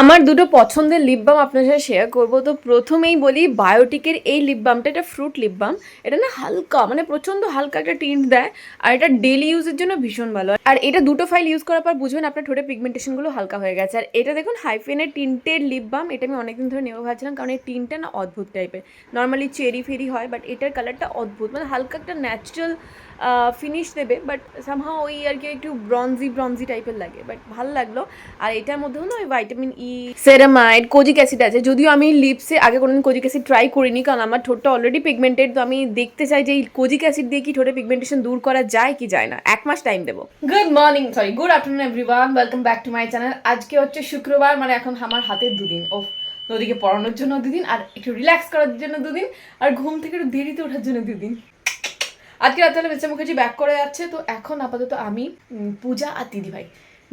আমার দুটো পছন্দের লিপ বাম আপনার সাথে শেয়ার করব। তো প্রথমেই বলি বায়োটিকের এই লিপ বামটা এটা ফ্রুট লিপ বাম এটা না হালকা মানে প্রচণ্ড হালকা একটা টিন্ট দেয়। আর এটা ডেলি ইউজের জন্য ভীষণ ভালো। আর এটা দুটো ফাইল ইউজ করার পর বুঝবেন আপনার ঠোঁটে পিগমেন্টেশনগুলো হালকা হয়ে গেছে। আর এটা দেখুন হাইফেনের টিন্টের লিপ বাম এটা আমি অনেকদিন ধরে নেব ভাবছিলাম, কারণ এই টিনটা না অদ্ভুত টাইপের নর্মালি চেরি ফেরি হয় বাট এটার কালারটা অদ্ভুত মানে হালকা একটা ন্যাচারাল ফিনিশ দেবে বাট সামহাও ওই আর কি একটু ব্রঞ্জি ব্রঞ্জি টাইপের লাগে। বাট ভালো লাগল। আর এটার মধ্যেও না ওই vitamin E ceramide kojic acid আছে। যদিও আমি লিপসে আগে কোনোদিন কোজিক অ্যাসিড ট্রাই করিনি, কারণ আমার ঠোঁটটা অলরেডি পিগমেন্টেড তো আমি দেখতে চাই যে এই কোজিক অ্যাসিড দিয়ে কি ঠোঁটে পিগমেন্টেশন দূর করা যায় কি যায় না। এক মাস টাইম দেবো। Good morning sorry good afternoon everyone welcome back to my channel আজকে হচ্ছে শুক্রবার মানে এখন আমার হাতে দুদিন। ও নদীকে পড়ানোর জন্য দুদিন, আর একটু রিল্যাক্স করার জন্য দুদিন, আর ঘুম থেকে একটু দেরিতে ওঠার জন্য দুদিন। আজকে রাতে হলে বেচা মুখার্জি ব্যাক করে যাচ্ছে তো এখন আপাতত আমি পূজা আর দিদিভাই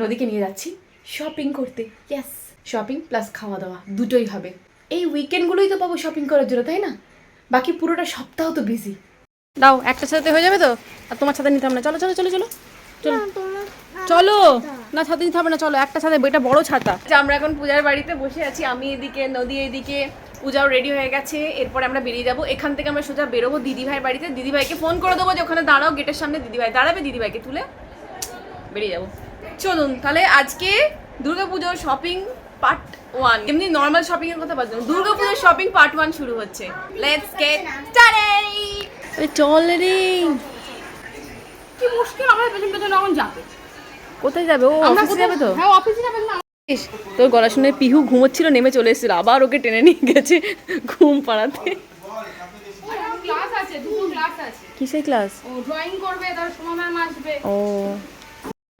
নদীকে নিয়ে যাচ্ছি শপিং করতে। ইয়েস শপিং প্লাস খাওয়া দাওয়া দুটোই হবে। এই উইকেন্ডগুলোই তো পাবো শপিং করার জন্য তাই না? বাকি পুরোটা সপ্তাহ তো বিজি দাও একটা সাথে হয়ে যাবে তো? আর তোমার সাথে নিতাম না। চলো চলো চলো চলো। চলো। চলো। না। ছাতা নিতে হবে না চলো। একটা ছাতা এটা বড় ছাতা। আচ্ছা, আমরা এখন পূজার বাড়িতে বসে আছি। আমি এদিকে নদী এদিকে। পূজাও রেডি হয়ে গেছে এরপরে আমরা বেরিয়ে যাব। এখান থেকে আমরা সোজা বেরোবো দিদিভাইয়ের বাড়িতে। দিদিভাইকে ফোন করে দেবো যে ওখানে দাঁড়াও গেটের সামনে দিদিভাই দাঁড়াবে দিদিভাইকে তুলে বেরিয়ে যাব। চলুন তাহলে আজকে দুর্গাপুজোর শপিং পার্ট ওয়ান এমনি নর্মাল শপিং এর কথা বাদ দিলাম। দুর্গাপুজোর শপিং পার্ট ওয়ান শুরু হচ্ছে। লেটস গেট স্টার্টেড চল রে কি মুশকিল আমাদের পেছন পেছন এখন যাবে। কোথায় যাবে? ও অফিসে যাবে তো? হ্যাঁ অফিসে যাবে না। ইস, তোর গলা শুনে পিহু ঘুমোচ্ছিল নেমে চলে এসেছিল। আবার ওকে টেনে নিয়ে গেছে ঘুম পাড়াতে। কিসের ক্লাস? ও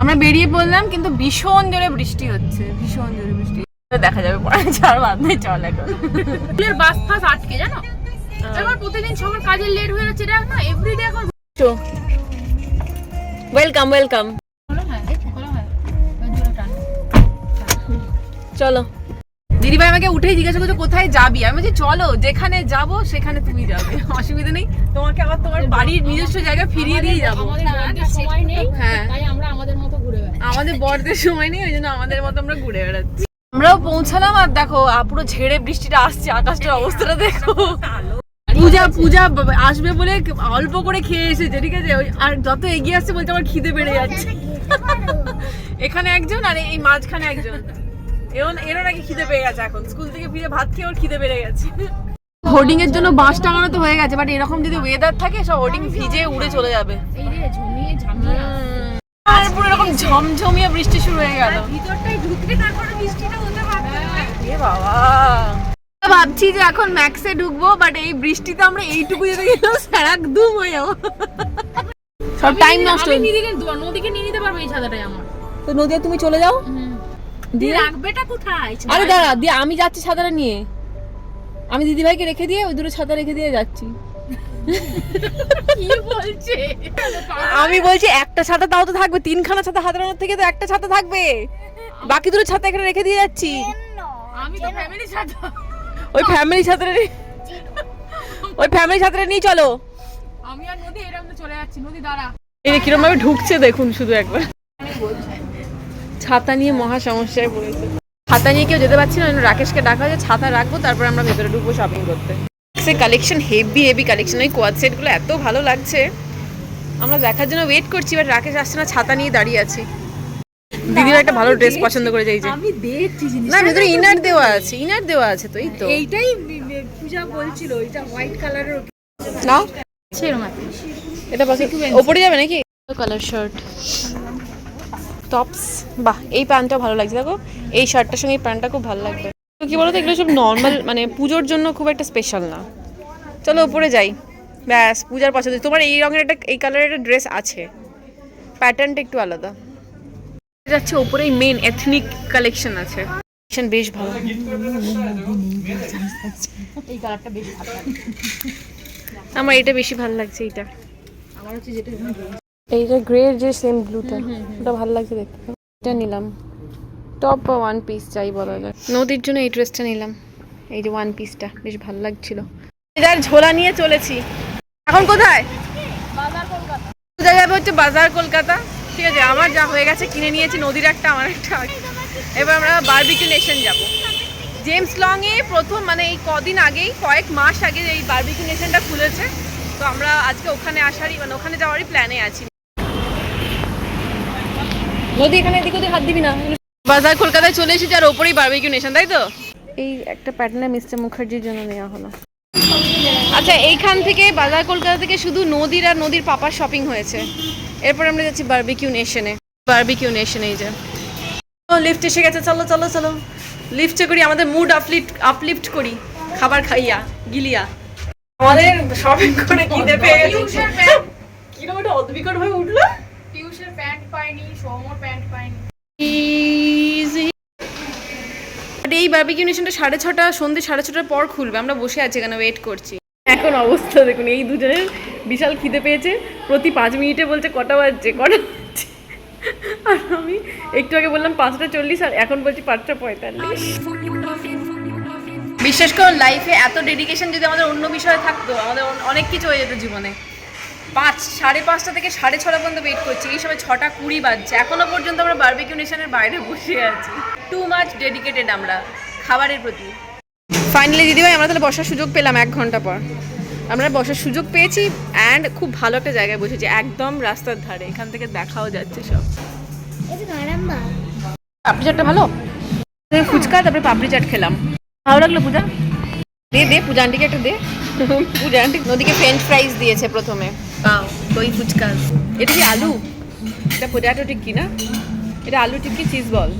আমরা বেরিয়ে পড়লাম কিন্তু ভীষণ জোরে বৃষ্টি হচ্ছে ভীষণ জোরে বৃষ্টি। দেখা যাবে পরে চার বাদ নেই চল এখন। বাস ফাস আটকে জানো? এবার প্রতিদিন সবার কাজে লেট হয়ে যাচ্ছে এটা না এভরিডে এখন। ওয়েলকাম ওয়েলকাম চলো দিদিভাই আমাকে উঠেই জিজ্ঞাসা করছ কোথায় যাবি আমি বলছি চলো যেখানে যাব সেখানে তুমি যাবে অসুবিধা নেই তোমাকে আবার তোমার বাড়ির নিজস্ব জায়গা ফিরিয়ে দিয়ে যাব আমাদের বড়দের সময় নেই হ্যাঁ আমাদের মতো ঘুরে বেড়াই আমাদের বড়দের সময় নেই ওই জন্য আমাদের মতো আমরা ঘুরে বেড়াচ্ছি আমরাও পৌঁছালাম আর দেখো পুরো ঝেড়ে বৃষ্টিটা আসছে আকাশটার অবস্থাটা দেখো পূজা পূজা আসবে বলে অল্প করে খেয়ে এসেছে ঠিক আছে ওই- আর যত এগিয়ে আসছে বলতে আমার খিদে বেড়ে যাচ্ছে এখানে একজন আর এই মাঝখানে একজন এরও এরও নাকি খিদে পেয়ে গেছে এখন। স্কুল থেকে ফিরে ভাত খেয়ে ওর খিদে বেড়ে গেছে। হোর্ডিং এর জন্য বাঁশ টাঙানো তো হয়ে গেছে বাট এরকম যদি ওয়েদার থাকে সব হোর্ডিং ভিজে উড়ে চলে যাবে। এই রে ঝমিয়ে ঝামিয়ে আর পুরো এরকম ঝমঝমিয়ে বৃষ্টি শুরু হয়ে গেল। ভিতরটাই ঢুকে তারপরে বৃষ্টিটা হতে পারবে এ বাবা। ভাবছি যে এখন ম্যাক্সে ঢুকবো বাট এই বৃষ্টিতে আমরা এইটুকু যেতে গেলেও সারাক দুম হয়ে যাব। সব টাইম নষ্ট আমি নিদিকে নদীকে নিয়ে নিতে পারব এই ছাতাটাই আমার। তো নদিয়া তুমি চলে যাও? দিয়ে রাখবেটা কোথায়? আরে দাঁড়া দিয়ে আমি যাচ্ছি ছাতাটা নিয়ে। আমি দিদিভাইকে রেখে দিয়ে ওই দুটো ছাতা রেখে দিয়ে যাচ্ছি। আমি বলছি একটা ছাতা তাও তো থাকবে তিনখানা ছাতা হাতানোর থেকে তো একটা ছাতা থাকবে। বাকি দুটো ছাতা এখানে রেখে দিয়ে যাচ্ছি। আমি তো ফ্যামিলি ছাতা। ওই ফ্যামিলি ছাতাটা ওই ফ্যামিলি ছাতাটা নিয়ে চলো। আমি আর নদী এরকম চলে যাচ্ছি। নদী দাঁড়া। এই কিরম ভাবে ঢুকছে দেখুন শুধু একবার। ছাতা নিয়ে মহা সমস্যায় পড়েছে। ছাতা নিয়ে কেউ যেতে পারছি না রাকেশকে ডাকা হয়েছে ছাতা রাখব তারপর আমরা ভেতরে ঢুকবো শপিং করতে। সে কালেকশন হেভি হেভি কালেকশন ওই কোয়াদ সেটগুলো এত ভালো লাগছে। আমরা দেখার জন্য ওয়েট করছি বাট রাকেশ আসছে না ছাতা নিয়ে দাঁড়িয়ে আছি। দিদির একটা ভালো ড্রেস পছন্দ করে যাইছে আমি দেখছি জিনিস না ভেতরে ইনার দেওয়া আছে ইনার দেওয়া আছে তো এই তো। এইটাই পূজা বলছিল এটা হোয়াইট কালারের নাও। এটা পাশে ওপরে যাবে নাকি? কালার শার্ট টপস বাহ, এই প্যান্টটা ভালো লাগছে। দেখো, এই শার্টটার সঙ্গে এই প্যান্টটা খুব ভালো লাগবে। তো কি তো এগুলো সব নর্মাল মানে পুজোর জন্য খুব একটা স্পেশাল না। চলো ওপরে যাই। ব্যাস, পূজার পছন্দ। তোমার এই রঙের একটা, এই কালারের একটা ড্রেস আছে। প্যাটার্নটা একটু আলাদা। যাচ্ছে ওপরেই মেন এথনিক কালেকশন আছে। বেশ ভালো। এই কালারটা বেশ ভালো। আমার এটা বেশি ভালো লাগছে, এইটা। আমার হচ্ছে যেটা এইটা গ্রে যে সেম ব্লুটা ওটা ভালো লাগছে দেখতে। এটা নিলাম। টপ বা ওয়ান পিস চাই বলা যায় নদীর জন্য এই ড্রেসটা নিলাম। এই যে ওয়ান পিসটা বেশ ভালো লাগছিল। যার ঝোলা নিয়ে চলেছি। এখন কোথায়? পূজা যাবে হচ্ছে বাজার কলকাতা। ঠিক আছে আমার যা হয়ে গেছে কিনে নিয়েছি নদীর একটা আমার একটা এবার আমরা বারবিকিউ নেশন যাব। জেমস লং এ প্রথম মানে এই কদিন আগেই কয়েক মাস আগে এই বারবিকিউ নেশনটা খুলেছে। তো আমরা আজকে ওখানে আসারই মানে ওখানে যাওয়ারই প্ল্যানে আছি। নদী এখানে এদিক ওদিক হাত দিবি না বাজার কলকাতায় চলে এসেছি আর ওপরেই বারবিকিউ নেশন তাই তো? এই একটা প্যাটার্নে মিস্টার মুখার্জির জন্য নেওয়া হলো। আচ্ছা এইখান থেকে বাজার কলকাতা থেকে শুধু নদীর আর নদীর পাপার শপিং হয়েছে। এরপর আমরা যাচ্ছি বারবিকিউ নেশনে বারবিকিউ নেশনে এই যে। লিফট এসে গেছে চলো চলো চলো। লিফটে করি আমাদের মুড আপলিফট আপলিফট করি। খাবার খাইয়া গিলিয়া। আমাদের শপিং করে গেছি। পিয়ুষের কীরকম একটা অদ্বিকট হয়ে উঠল? প্যান্ট পাইনি সৌমর প্যান্ট পাইনি। এই বারবিকিউ নেশনটা সাড়ে ছটা সন্ধ্যে সাড়ে ছটার পর খুলবে। আমরা বসে আছি এখানে ওয়েট করছি। এখন অবস্থা দেখুন, এই দুজনের বিশাল খিদে পেয়েছে। প্রতি পাঁচ মিনিটে বলছে কটা বাজছে কটা বাজছে। আর আমি একটু আগে বললাম পাঁচটা চল্লিশ, আর এখন বলছি পাঁচটা পঁয়তাল্লিশ। বিশ্বাস করুন লাইফে এত ডেডিকেশন যদি আমাদের অন্য বিষয়ে থাকতো, আমাদের অনেক কিছু হয়ে যেত জীবনে। পাঁচ সাড়ে পাঁচটা থেকে সাড়ে ছটা পর্যন্ত ওয়েট করছি। এই সময় ছটা কুড়ি বাজছে। এখনও পর্যন্ত আমরা বারবিকিউ নেশনের বাইরে বসে আছি। টু মাচ ডেডিকেটেড আমরা খাবারের প্রতি। ফাইনালি দিদিভাই আমরা তাহলে বসার সুযোগ পেলাম এক ঘণ্টা পর। আমরা বসার সুযোগ পেয়েছি অ্যান্ড খুব ভালো একটা জায়গায় বসেছি একদম রাস্তার ধারে। এখান থেকে দেখাও যাচ্ছে সব। পাপড়ি চাটটা ভালো? ফুচকা তারপরে পাপড়ি চাট খেলাম। ভালো লাগল পূজা? দে দে পূজা আন্টিকে একটা দে। পূজা আন্টি নদীকে ফ্রেঞ্চ ফ্রাইজ দিয়েছে প্রথমে। দই ফুচকা। এটা কি আলু? এটা পোটাটো টিক্কি না? এটা আলু টিক্কি চিজ বল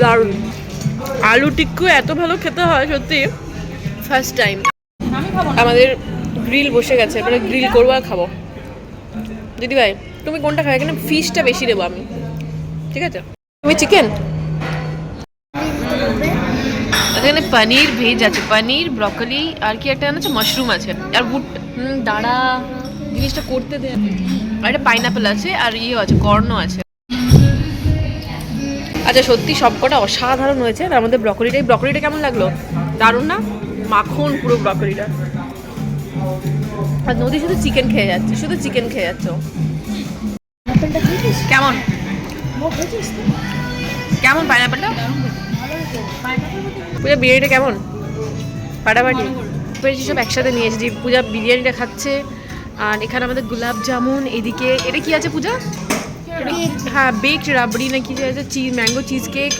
দারুণ। আলু টিক্কু এত ভালো খেতে হয়, সত্যি। ফার্স্ট টাইম আমাদের গ্রিল বসে গেছে, এবারে গ্রিল করব আর খাব। দিদি ভাই তুমি কোনটা খাবে? এখানে ফিশটা বেশি দেবো আমি। ঠিক আছে? তুমি চিকেন এখানে পনির ভেজ আছে পনির ব্রকলি আর কি একটা আছে মাশরুম আছে। আর বুট দাঁড়া জিনিসটা করতে দে। আর একটা পাইনাপেল আছে আর ইয়ে আছে কর্নও আছে। আচ্ছা সত্যি সবকটা অসাধারণ হয়েছে তার মধ্যে ব্রকলিটা এই ব্রকলিটা কেমন লাগল? দারুণ না? মাখন পুরো ব্রকলিটা আর নদী শুধু চিকেন খেয়ে যাচ্ছে শুধু চিকেন খেয়ে যাচ্ছে। কেমন? কেমন পাইনাপেলটা পূজা বিরিয়ানিটা কেমন? ফাটাফাটি? পেয়েছি সব একসাথে নিয়ে এসেছি পূজা বিরিয়ানিটা খাচ্ছে আর এখানে আমাদের গোলাপ জামুন এদিকে এটা কি আছে পূজা? হ্যাঁ বেকড রাবড়ি না কি যে আছে cheese mango cheese cake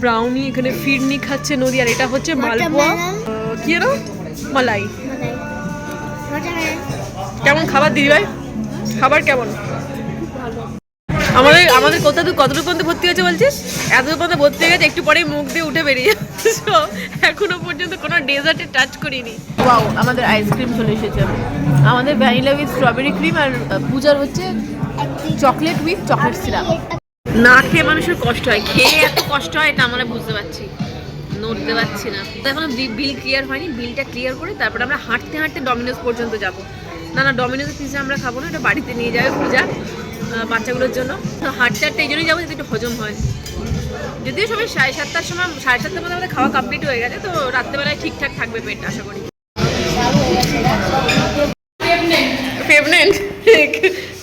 brownie এখানে ফিরনি খাচ্ছে নদী আর এটা হচ্ছে মালপোয়া। কি এর মালাই। কেমন খাবার দিদি ভাই? খাবার কেমন? আমাদের আমাদের কোথা তুই কতটুকু পর্যন্ত ভর্তি হয়েছে বলছিস? এতটুকু পর্যন্ত ভর্তি হয়ে গেছে একটু পরেই মুখ দিয়ে উঠে বেরিয়ে যাচ্ছে। So, এখনও পর্যন্ত কোনো ডেজার্টে টাচ করিনি। ওয়াও আমাদের আইসক্রিম চলে এসেছে। আমাদের ভ্যানিলা উইথ স্ট্রবেরি ক্রিম আর পূজার হচ্ছে চকলেট উইথ চকলেট সিরাপ না খেয়ে মানুষের কষ্ট হয়। খেয়ে এত কষ্ট হয় এটা আমরা বুঝতে পারছি। নড়তে পারছি না। তো এখনও বিল ক্লিয়ার হয়নি। বিলটা ক্লিয়ার করে তারপরে আমরা হাঁটতে হাঁটতে ডমিনোজ পর্যন্ত যাব। না না ডমিনোজ পিজা আমরা খাব না এটা বাড়িতে নিয়ে যাবে পূজা। বাচ্চাগুলোর জন্য। হাঁটতে হাঁটতে এই জন্যই যাব যাতে একটু হজম হয়। যদিও সবাই সাড়ে সাতটার সময়, সাড়ে সাতটার মধ্যে আমাদের খাওয়া কমপ্লিট হয়ে গেছে, তো রাত্রেবেলায় ঠিকঠাক থাকবে পেট, আশা করি।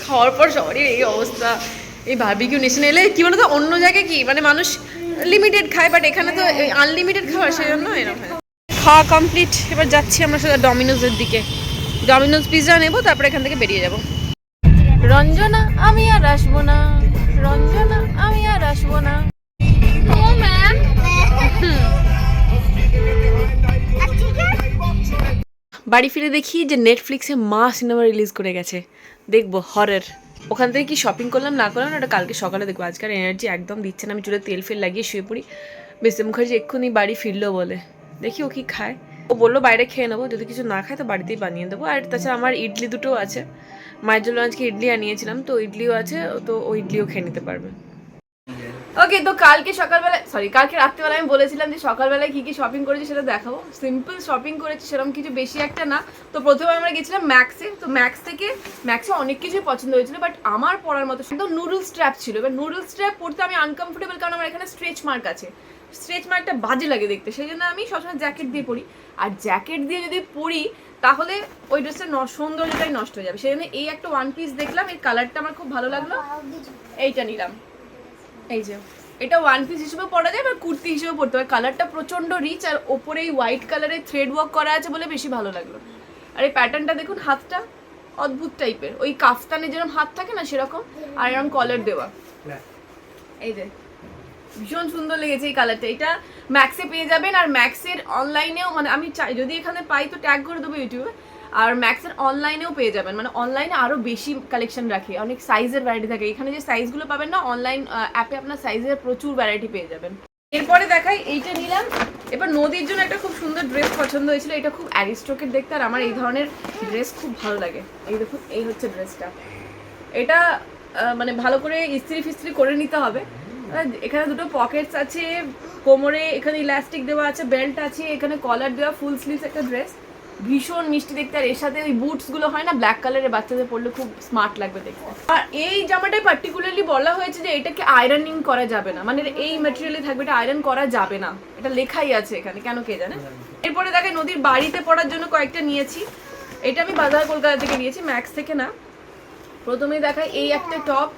খাওয়ার পর সবারই এই অবস্থা। এই বারবিকিউ নেশন এলে কি বলতো, অন্য জায়গায় কি? মানে মানুষ লিমিটেড খায় বাট এখানে তো আনলিমিটেড খাবার সেই জন্য এরকম খাওয়া কমপ্লিট এবার যাচ্ছি আমরা সোজা ডমিনোজের দিকে। ডমিনোজ পিৎজা নেব, তারপরে এখান থেকে বেরিয়ে যাব। রঞ্জনা আমি আর আসব না। রঞ্জনা আমি আর আসব না। ও ম্যাম বাড়ি ফিরে দেখি যে নেটফ্লিক্সে মা সিনেমা রিলিজ করে গেছে। দেখব হরের ওখান থেকে কি শপিং করলাম না করলাম না ওটা কালকে সকালে দেখব। আজকাল এনার্জি একদম দিচ্ছে না আমি চুলে তেল ফেল লাগিয়ে শুয়ে পড়ি। মিস্টার মুখার্জি এক্ষুনি বাড়ি ফিরলো বলে। দেখি ও কি খায়। ও বলল, বাইরে খেয়ে নেব, যদি কিছু না খায় তো বাড়িতেই বানিয়ে দেবো। আর তাছাড়া আমার ইডলি দুটো আছে। মায়ের জন্য আজকে ইডলি আনিয়েছিলাম, তো ইডলিও আছে, তো ও ইডলিও খেয়ে নিতে পারবে। ওকে তো কালকে সকালবেলা সরি কালকে রাত্রিবেলা আমি বলেছিলাম যে সকালবেলায় কি কি শপিং করেছি সেটা দেখাবো। সিম্পল শপিং করেছি, সেরকম কিছু বেশি একটা না। তো প্রথমে আমরা গেছিলাম ম্যাক্সে তো ম্যাক্স থেকে ম্যাক্সে অনেক কিছুই পছন্দ হয়েছিল বাট আমার পড়ার মতো শুধু নুডল স্ট্র্যাপ ছিল। এবার নুডল স্ট্র্যাপ পড়তে আমি আনকমফোর্টেবল কারণ আমার এখানে স্ট্রেচ মার্ক আছে। স্ট্রেচ মার্কটা বাজে লাগে দেখতে সেই জন্য আমি সবসময় জ্যাকেট দিয়ে পরি। আর জ্যাকেট দিয়ে যদি পরি তাহলে ওই ড্রেসটা সৌন্দর্যটাই নষ্ট হয়ে যাবে। সেই জন্য এই একটা ওয়ান পিস দেখলাম এর কালারটা আমার খুব ভালো লাগল। এইটা নিলাম। এই যে এটা ওয়ান পিস হিসেবে পরা যায় বা কুর্তি হিসেবে পরতে হয়। কালারটা প্রচণ্ড রিচ আর ওপরে এই হোয়াইট কালারের থ্রেড ওয়ার্ক করা আছে বলে বেশি ভালো লাগল। আর এই প্যাটার্নটা দেখুন হাতটা অদ্ভুত টাইপের ওই কাফতানে যেরকম হাত থাকে না সেরকম আর এরকম কলার দেওয়া। এই যে ভীষণ সুন্দর লেগেছে এই কালারটা এটা ম্যাক্সে পেয়ে যাবেন আর ম্যাক্সের অনলাইনেও মানে আমি চাই, যদি এখানে পাই তো ট্যাগ করে দেবো ইউটিউবে আর ম্যাক্সের অনলাইনেও পেয়ে যাবেন। মানে অনলাইনে আরও বেশি কালেকশন রাখে। অনেক সাইজের ভ্যারাইটি থাকে। এখানে যে সাইজগুলো পাবেন না অনলাইন অ্যাপে আপনার সাইজের প্রচুর ভ্যারাইটি পেয়ে যাবেন। এরপরে দেখাই, এইটা নিলাম। এবার নদীর জন্য একটা খুব সুন্দর ড্রেস পছন্দ হয়েছিল। এটা খুব অ্যারিস্টোকের দেখতে, আর আমার এই ধরনের ড্রেস খুব ভালো লাগে। এই দেখুন, এই হচ্ছে ড্রেসটা এটা মানে ভালো করে ইস্ত্রি ফিস্ত্রি করে নিতে হবে। এখানে দুটো পকেটস আছে, কোমরে এখানে ইলাস্টিক দেওয়া আছে বেল্ট আছে, এখানে কলার দেওয়া ফুল স্লিভস একটা ড্রেস ভীষণ মিষ্টি দেখতে, আর এর সাথে ওই বুটসগুলো হয় না ব্ল্যাক কালারের বাচ্চাদের পরলে খুব স্মার্ট লাগবে দেখতে। আর এই জামাটাই পার্টিকুলারলি বলা হয়েছে যে এটাকে আয়রনিং করা যাবে না মানে এই ম্যাটেরিয়ালে থাকবে, এটা আয়রন করা যাবে না। এটা লেখাই আছে এখানে, কেন কে জানে? এরপরে দেখে নদীর বাড়িতে পড়ার জন্য কয়েকটা নিয়েছি। এটা আমি বাজার কলকাতা থেকে নিয়েছি ম্যাক্স থেকে না। প্রথমে দেখায় এই একটা টপ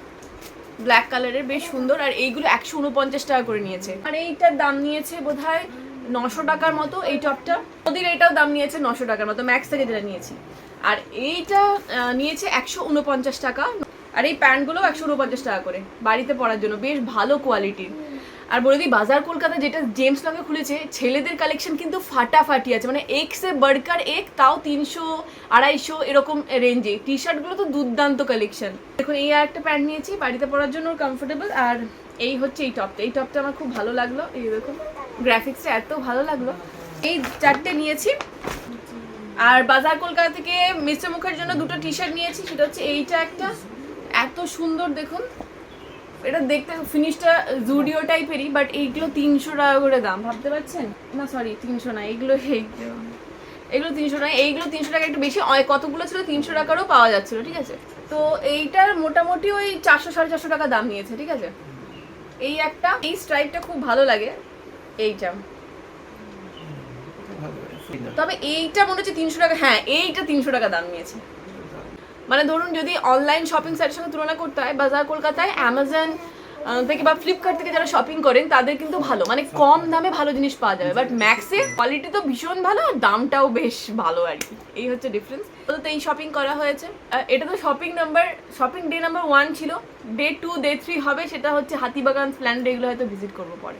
ব্ল্যাক কালারের বেশ সুন্দর, আর এইগুলো একশো উনপঞ্চাশ টাকা করে নিয়েছে। আর এইটার দাম নিয়েছে বোধ হয় নশো টাকার মতো এই টপটা। ওদের এটাও দাম নিয়েছে নশো টাকার মতো ম্যাক্স থেকে যেটা নিয়েছি। আর এইটা নিয়েছে একশো উনপঞ্চাশ টাকা। আর এই প্যান্টগুলো একশো উনপঞ্চাশ টাকা করে, বাড়িতে পরার জন্য, বেশ ভালো কোয়ালিটির আর বলে দিই, বাজার কলকাতা যেটা জেমস লংয়ে খুলেছে, ছেলেদের কালেকশন কিন্তু ফাটাফাটি আছে। মানে এক্সে বার্কার এক তাও তিনশো, আড়াইশো এরকম রেঞ্জে টি শার্টগুলো তো দুর্দান্ত কালেকশন দেখুন, এই আর একটা প্যান্ট নিয়েছি, বাড়িতে পরার জন্য কমফোর্টেবল আর এই হচ্ছে এই টপটা এই টপটা আমার খুব ভালো লাগল। এই দেখুন গ্রাফিক্সটা এত ভালো লাগল। এই চারটে নিয়েছি। আর বাজার কলকাতা থেকে মিস্টার মুখের জন্য দুটো টি শার্ট নিয়েছি। সেটা হচ্ছে এইটা একটা। এত সুন্দর, দেখুন। এটা দেখতে ফিনিশটা জুডিও টাইপেরই বাট এইগুলো তিনশো টাকা করে দাম। ভাবতে পারছেন? না সরি তিনশো না এইগুলো এগুলো তিনশো টাকা এইগুলো তিনশো টাকা একটু বেশি। কতগুলো ছিল? তিনশো টাকারও পাওয়া যাচ্ছিল ঠিক আছে? তো এইটার মোটামুটি ওই চারশো সাড়ে চারশো টাকা দাম নিয়েছে ঠিক আছে? এই একটা এই স্ট্রাইপটা খুব ভালো লাগে এইটা। তবে এইটা মনে হচ্ছে তিনশো টাকা হ্যাঁ এইটা তিনশো টাকা দাম নিয়েছে। মানে ধরুন যদি অনলাইন শপিং সাইটের সঙ্গে তুলনা করতে হয়, বাজার কলকাতায় অ্যামাজন থেকে বা ফ্লিপকার্ট থেকে যারা শপিং করেন, তাদের কিন্তু ভালো। মানে কম দামে ভালো জিনিস পাওয়া যাবে। বাট ম্যাক্সে কোয়ালিটি তো ভীষণ ভালো আর দামটাও বেশ ভালো আর কি। এই হচ্ছে ডিফারেন্স তো এই শপিং করা হয়েছে। এটা তো shopping number shopping day number one ছিল। ডে টু ডে থ্রি হবে, সেটা হচ্ছে হাতিবাগান প্ল্যান এগুলো হয়তো ভিজিট করব পরে।